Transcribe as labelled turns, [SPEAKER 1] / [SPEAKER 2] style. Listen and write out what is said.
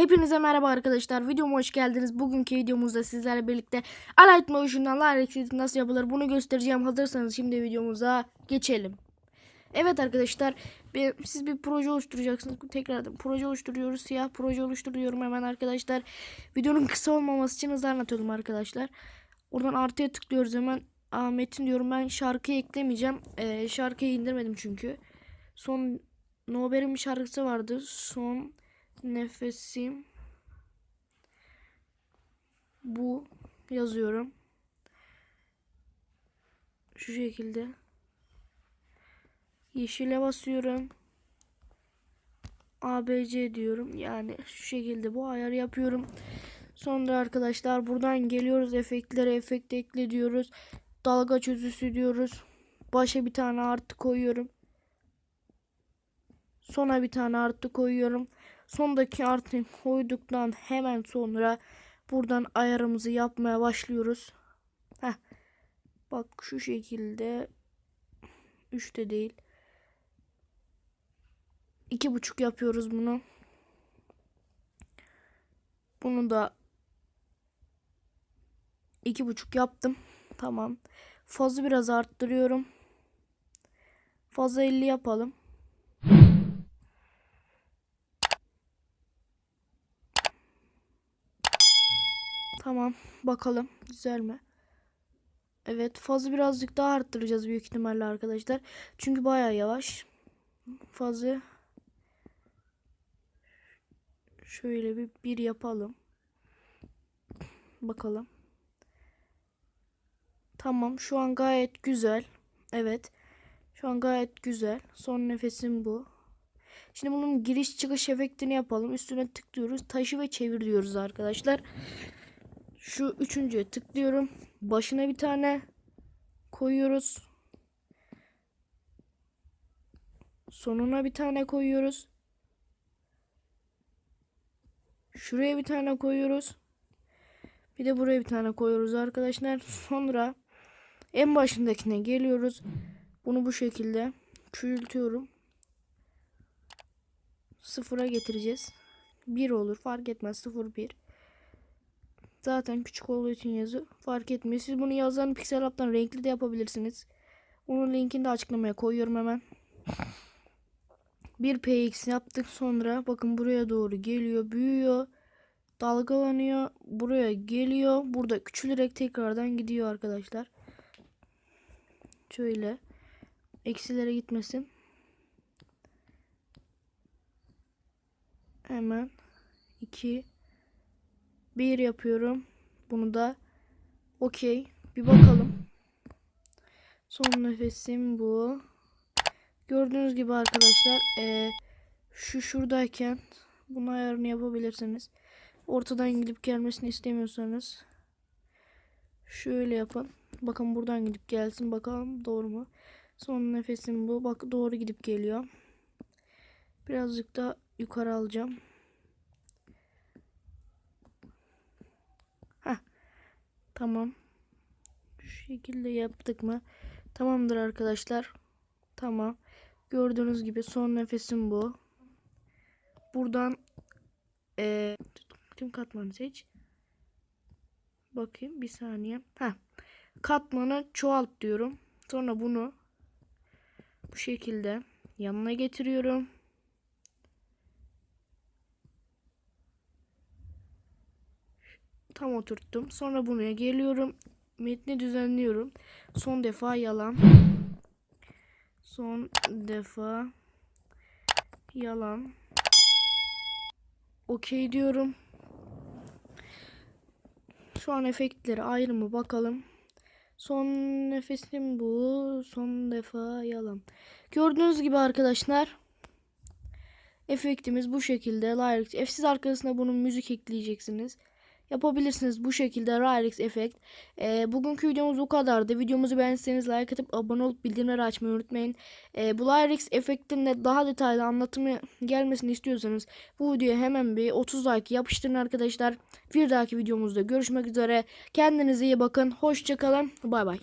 [SPEAKER 1] Hepinize merhaba arkadaşlar. Videoma hoş geldiniz. Bugünkü videomuzda sizlerle birlikte Alight Motion'dan Light Exit nasıl yapılır bunu göstereceğim. Hazırsanız şimdi videomuza geçelim. Evet arkadaşlar bir, siz bir proje oluşturacaksınız. Tekrardan proje oluşturuyoruz. Siyah proje oluşturuyorum hemen arkadaşlar. Videonun kısa olmaması için hızlı anlatıyorum arkadaşlar. Oradan artıya tıklıyoruz hemen. Aa, Metin diyorum ben şarkıyı eklemeyeceğim. Ee, şarkıyı indirmedim çünkü. Son Nober'in bir şarkısı vardı. Son nefesim bu yazıyorum. Şu şekilde. Yeşile basıyorum. ABC diyorum. Yani şu şekilde bu ayarı yapıyorum. Sonra arkadaşlar buradan geliyoruz efektlere efekt ekle diyoruz. Dalga çözüsü diyoruz. Başa bir tane artı koyuyorum. Sona bir tane artı koyuyorum. Sondaki artı koyduktan hemen sonra buradan ayarımızı yapmaya başlıyoruz. Heh. Bak şu şekilde 3 de değil. iki buçuk yapıyoruz bunu. Bunu da iki buçuk yaptım. Tamam. Fazı biraz arttırıyorum. Fazla 50 yapalım. Tamam. Bakalım. Güzel mi? Evet. Fazı birazcık daha arttıracağız büyük ihtimalle arkadaşlar. Çünkü baya yavaş. Fazı şöyle bir bir yapalım. Bakalım. Tamam. Şu an gayet güzel. Evet. Şu an gayet güzel. Son nefesim bu. Şimdi bunun giriş çıkış efektini yapalım. Üstüne tıklıyoruz. Taşı ve çevir diyoruz arkadaşlar. Şu üçüncüye tıklıyorum. Başına bir tane koyuyoruz. Sonuna bir tane koyuyoruz. Şuraya bir tane koyuyoruz. Bir de buraya bir tane koyuyoruz arkadaşlar. Sonra en başındakine geliyoruz. Bunu bu şekilde küçültüyorum. Sıfıra getireceğiz. 1 olur fark etmez 0 1. Zaten küçük olduğu için yazı fark etmiyor. Siz bunu yazan Pixel App'tan renkli de yapabilirsiniz. Onun linkini de açıklamaya koyuyorum hemen. Bir px yaptık sonra bakın buraya doğru geliyor büyüyor dalgalanıyor buraya geliyor burada küçülerek tekrardan gidiyor arkadaşlar şöyle eksilere gitmesin hemen 2 1 yapıyorum. Bunu da okey bir bakalım. Son nefesim bu. Gördüğünüz gibi arkadaşlar ee, şu şuradayken bunu ayarını yapabilirsiniz. Ortadan gidip gelmesini istemiyorsanız şöyle yapın. Bakın buradan gidip gelsin bakalım doğru mu? Son nefesim bu. Bak doğru gidip geliyor. Birazcık da yukarı alacağım Tamam. Şu şekilde yaptık mı? Tamamdır arkadaşlar. Tamam. Gördüğünüz gibi son nefesim bu. Buradan ee, tüm katmanı seç. Bakayım bir saniye. Heh. Katmanı çoğalt diyorum. Sonra bunu bu şekilde yanına getiriyorum. Tam oturttum. Sonra buraya geliyorum. Metni düzenliyorum. Son defa yalan. Son defa yalan. Okey diyorum. Şu an efektleri ayrı mı bakalım. Son nefesim bu. Son defa yalan. Gördüğünüz gibi arkadaşlar. Efektimiz bu şekilde. Lyrics. Siz arkasına bunun müzik ekleyeceksiniz yapabilirsiniz bu şekilde Ryrix efekt. Ee, bugünkü videomuz bu kadardı. Videomuzu beğendiyseniz like atıp abone olup bildirimleri açmayı unutmayın. Ee, bu Ryrix efektinde daha detaylı anlatımı gelmesini istiyorsanız bu videoya hemen bir 30 like yapıştırın arkadaşlar. Bir dahaki videomuzda görüşmek üzere. Kendinize iyi bakın. Hoşçakalın. Bay bay.